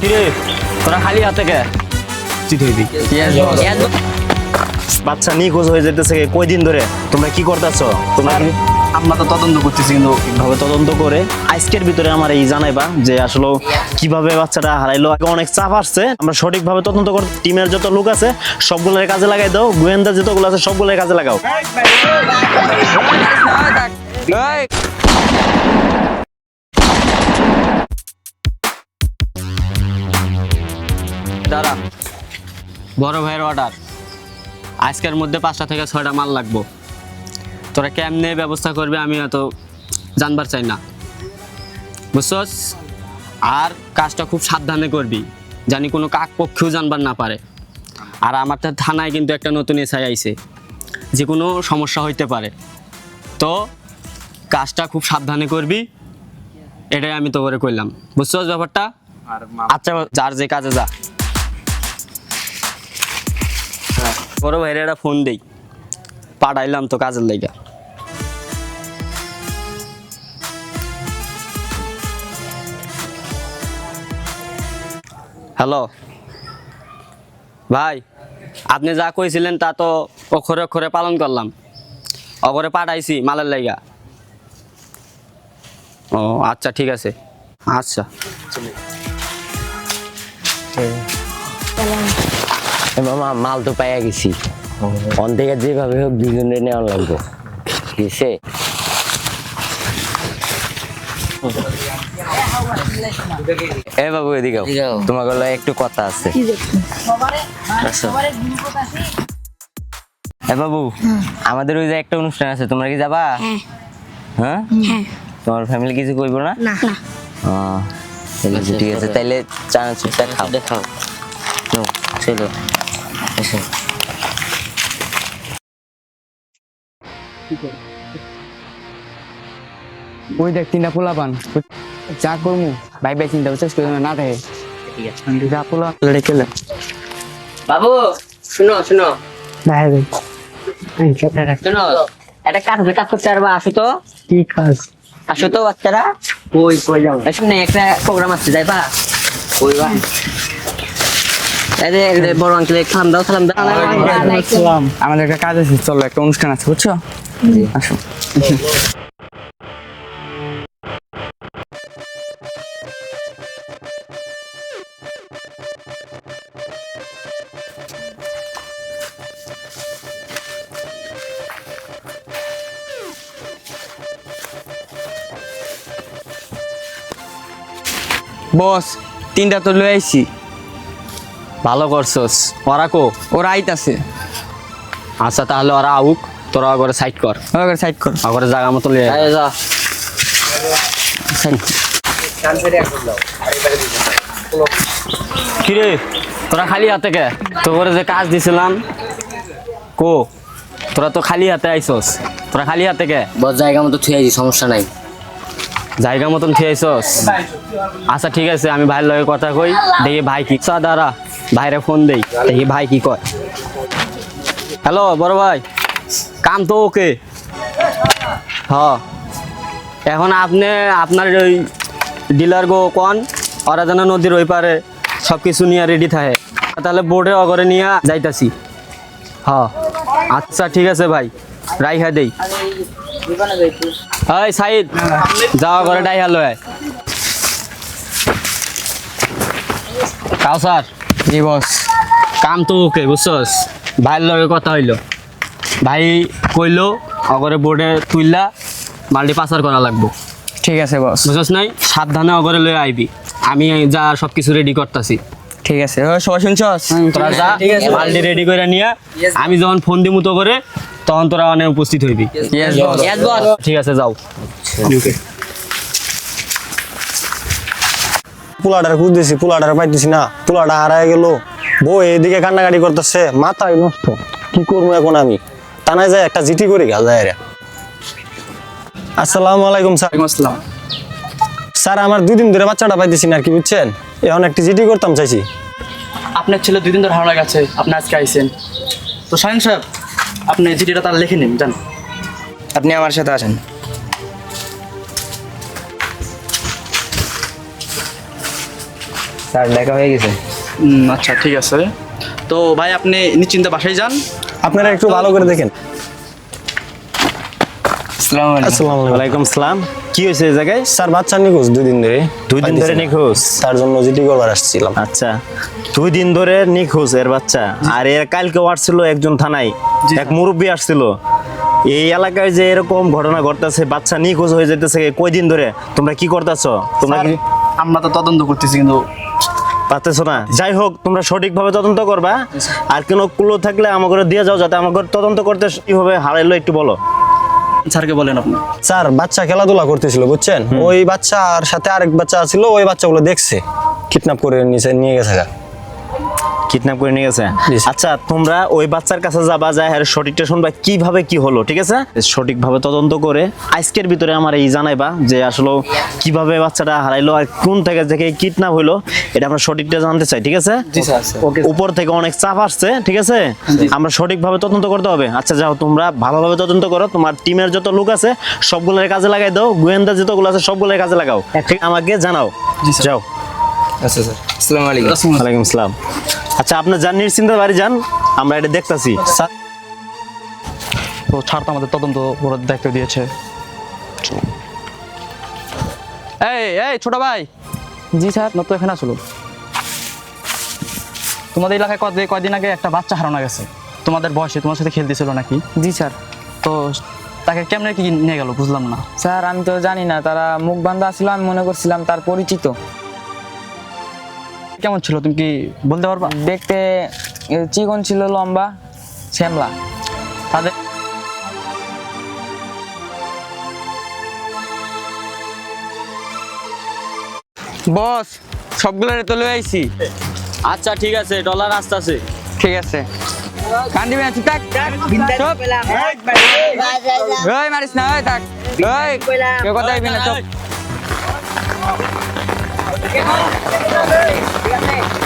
কিরে? তোরা খালি হাতে কে? বাচ্চা নিখোঁজ হয়ে যেতেছে কয়দিন ধরে? তোমরা কি করতেছো? তোমরা আমরা তো তদন্ত করতেছি কিন্তু ভাবে তদন্ত করে? আজকের ভিতরে আমার এই জানাইবা যে আসলে কীভাবে বাচ্চাটা হারাইলো। আগে অনেক চাপ আসছে আমরা সঠিকভাবে তদন্ত কর টিমের যত লোক আছে সবগুলোর কাজে লাগাই দাও। গোয়েন্দা যতগুলো আছে সবগুলোর কাজে লাগাও। দাঁড়া। বড় ভাইয়ের অর্ডার আজকের মধ্যে পাঁচটা থেকে ছয়টা মাল লাগবো। তোরা কেমনে ব্যবস্থা করবে আমি এত জানবার চাই না। বুঝছস? আর কাজটা খুব সাবধানে করবি, জানি কোনো কাক পক্ষেও জানবার না পারে। আর আমার থানায় কিন্তু একটা নতুন এসআই আইছে, যে কোনো সমস্যা হইতে পারে। তো কাজটা খুব সাবধানে করবি। এটাই আমি তো করে করলাম বুঝছস ব্যাপারটা? আচ্ছা যার যে কাজে যা। বড় ভাইরে একটা ফোন দেই। পাঠাইলাম তো কাজের লাইগা হ্যালো। ভাই আপনি যা কইছিলেন তা তো অক্ষরে অক্ষরে পালন করলাম। অগরে পাঠাইছি মালের লাইগা ও আচ্ছা ঠিক আছে। আচ্ছা। মামা মাল তো পাইয়া গেছি। অন থেকে যেভাবে হোক দুজনে নেওয়া লাগবো। গেছে? এ বাবু এদিকে তোমার গলায় একটু কথা আছে। আচ্ছা। এ বাবু আমাদের ওই যে একটা অনুষ্ঠান আছে তোমরা কি যাবা? হ্যাঁ। হ্যাঁ? হ্যাঁ। তোমার ফ্যামিলি কিছু কইবো না? না। তাহলে ঠিক আছে তাইলে চানাচুরটা খাও। খাও চলো। এসো। ওই দেখ তিনটা পোলা পান। যা করমু? ভাই ভাই চিন্তা করছিস করে না দেখে। যা পোলা রেখে বাবু শুনো শুনো। ভাই শুনো একটা কাজ কাজ করতে পারবা আসো তো। কি কাজ? আসো তো বাচ্চারা। কই কই যাও শুনে একটা প্রোগ্রাম আছে যাইবা? কই বা? বড় আঙ্কেল সালাম দাও সালাম দাও। আমাদের একটা কাজ আছে চলো একটা অনুষ্ঠান আছে বুঝছ? আসো। বস তিনটা তো লয়ে আইছি। ভালো করছস। ওরা কো? ওরা আইতাছে আচ্ছা তাহলে ওরা আউক তোরা করে সাইড কর। ওরা সাইড কর। আগরে জায়গা মতো লিয়ে আয়। যা। কিরে। তোরা খালি হাতে কে? তোর যে কাজ দিছিলাম কো? তোরা তো খালি হাতে আইছস। তোরা খালি হাতে কে? বস জায়গা মতো থুয়ে আছি সমস্যা নাই। জায়গা মতন আইছস আচ্ছা ঠিক আছে, আমি ভাইয়ের লগে কথা কই, দেখি ভাই কি চা দাঁড়া, ভাইরে ফোন দেই, দেখি ভাই কি কয়। হ্যালো, বড় ভাই, কাম তো ওকে। হ। এখন আপনি, আপনার ওই ডিলার গো কন? ওরা যেন নদীর ওই পারে সব কিছু নিয়ে রেডি থাকে। তাহলে বোর্ডে অগরে নিয়ে যাইতাছি। হ। আচ্ছা ঠিক আছে ভাই রাইহা দেই। হাই সাইদ যাওয়া করে ডাই হ্যালো কাউসার জি বস? কাম তো ওকে বুঝছস? ভাইয়ের লগে কথা হইল। ভাই কইলো অগরে বোর্ডে তুইলা মাল্টি পাচার করা লাগবো। ঠিক আছে বস। বুঝছস নাই? সাবধানে অগরে লয়ে আইবি। আমি যা সব কিছু রেডি করতেছি। ঠিক আছে ও সবাই শুনছস? তোরা যা মাল্টি রেডি করে নিয়ে। আমি যখন ফোন দিমু তো করে তখন তোরা অনেক উপস্থিত হইবি। ঠিক আছে যাও। পোলাটার খুঁজতেছি পোলাটার পাইতেছি না। হারায় গেল। বউ এদিকে কান্নাকাটি করতেছে। মাথায় নষ্ট। কি করব এখন আমি? টানায় যায় একটা জিটি করি গা যায় আসসালামু আলাইকুম স্যার। আসসালাম। স্যার আমার দুই দিন ধরে বাচ্চাটা পাইতেছি না আর কি বুঝছেন? এখন একটি জিটি করতাম চাইছি। আপনার ছেলে দুই দিন ধরে হারানো গেছে। আপনি আজকে আইসেন তো সায়ন সাহেব আপনি চিঠিটা তার লিখে নিন যান আপনি আমার সাথে আসেন। স্যার লেখা হয়ে গেছে। আচ্ছা ঠিক আছে। তো ভাই আপনি নিশ্চিন্তে বাসায় যান। আপনারা একটু ভালো করে দেখেন। আসসালামু আলাইকুম। আসসালামু আলাইকুম। সালাম কি হয়েছে এই জায়গায়? স্যার বাচ্চা নিখোঁজ দুই দিন ধরে। দুই দিন ধরে নিখোঁজ? তার জন্য জিডি করবার আসছিলাম। আচ্ছা। দুই দিন ধরে নিখোঁজ এর বাচ্চা। আর এর কালকে আসছিল একজন থানায়। এক মুরব্বী আসছিল। এই এলাকায় যে এরকম ঘটনা ঘটতেছে বাচ্চা নিখোঁজ হয়ে যেতেছে কয়দিন ধরে? তোমরা কি করতেছো? তোমরা আমরা তো তদন্ত করতেছি কিন্তু পারতেছো না? যাই হোক তোমরা সঠিকভাবে তদন্ত করবা। আর কোনো কুলো থাকলে আমাকে দিয়ে যাও যাতে আমাকে তদন্ত করতে কীভাবে হারাইলো একটু বলো। স্যারকে বলেন আপনি। স্যার বাচ্চা খেলাধুলা করতেছিল বুঝছেন? ওই বাচ্চার সাথে আরেক বাচ্চা ছিল ওই বাচ্চাগুলো দেখছে। কিডন্যাপ করে নিচে নিয়ে গেছে। কিডন্যাপ করে নিয়ে গেছে? আচ্ছা তোমরা ওই বাচ্চার কাছে যাবা যায় আর সঠিকটা শুনবা কীভাবে কি হলো ঠিক আছে? সঠিকভাবে তদন্ত করে আজকের ভিতরে আমার এই জানাইবা যে আসলে কীভাবে বাচ্চাটা হারাইলো আর কোন থেকে থেকে কিডন্যাপ হইল এটা আমরা সঠিকটা জানতে চাই ঠিক আছে? জি স্যার ওকে উপর থেকে অনেক চাপ আসছে ঠিক আছে? আমরা সঠিকভাবে তদন্ত করতে হবে। আচ্ছা যাও তোমরা ভালোভাবে তদন্ত করো। তোমার টিমের যত লোক আছে সবগুলোর কাজে লাগাই দাও। গোয়েন্দা যতগুলো আছে সবগুলোর কাজে লাগাও। ঠিক আমাকে জানাও। যাও। আচ্ছা স্যার। আসসালামু আলাইকুম। ওয়ালাইকুম আসসালাম। আচ্ছা আপনার যান নিশ্চিন্তে বাড়ি যান। আমরা এটা দেখতাছি। স্যার তো ছাড় তো আমাদের তদন্ত করার দায়িত্ব দিয়েছে। এই এই ছোট ভাই। জি স্যার। নতুন এখানে আসলো। তোমাদের এলাকায় কদিন কয়দিন আগে একটা বাচ্চা হারানো গেছে। তোমাদের বয়সে তোমার সাথে খেলতেছিল নাকি? জি স্যার। তো তাকে কেমনে কি নিয়ে গেল বুঝলাম না। স্যার আমি তো জানি না। তারা মুখ বান্ধা ছিল আমি মনে করছিলাম তার পরিচিত। কেমন ছিল তুমি কি বলতে পারবা দেখতে চিকন ছিল লম্বা শ্যামলা তাদের বস সবগুলোরে তো লই আইছি আচ্ছা ঠিক আছে ডলার আসতেছে ঠিক আছে কান দিবি না চুপ থাক চুপ ওই মারিস না ওই থাক ওই কেউ কথা না চুপ Sige mo! Sige mo! Sige mo!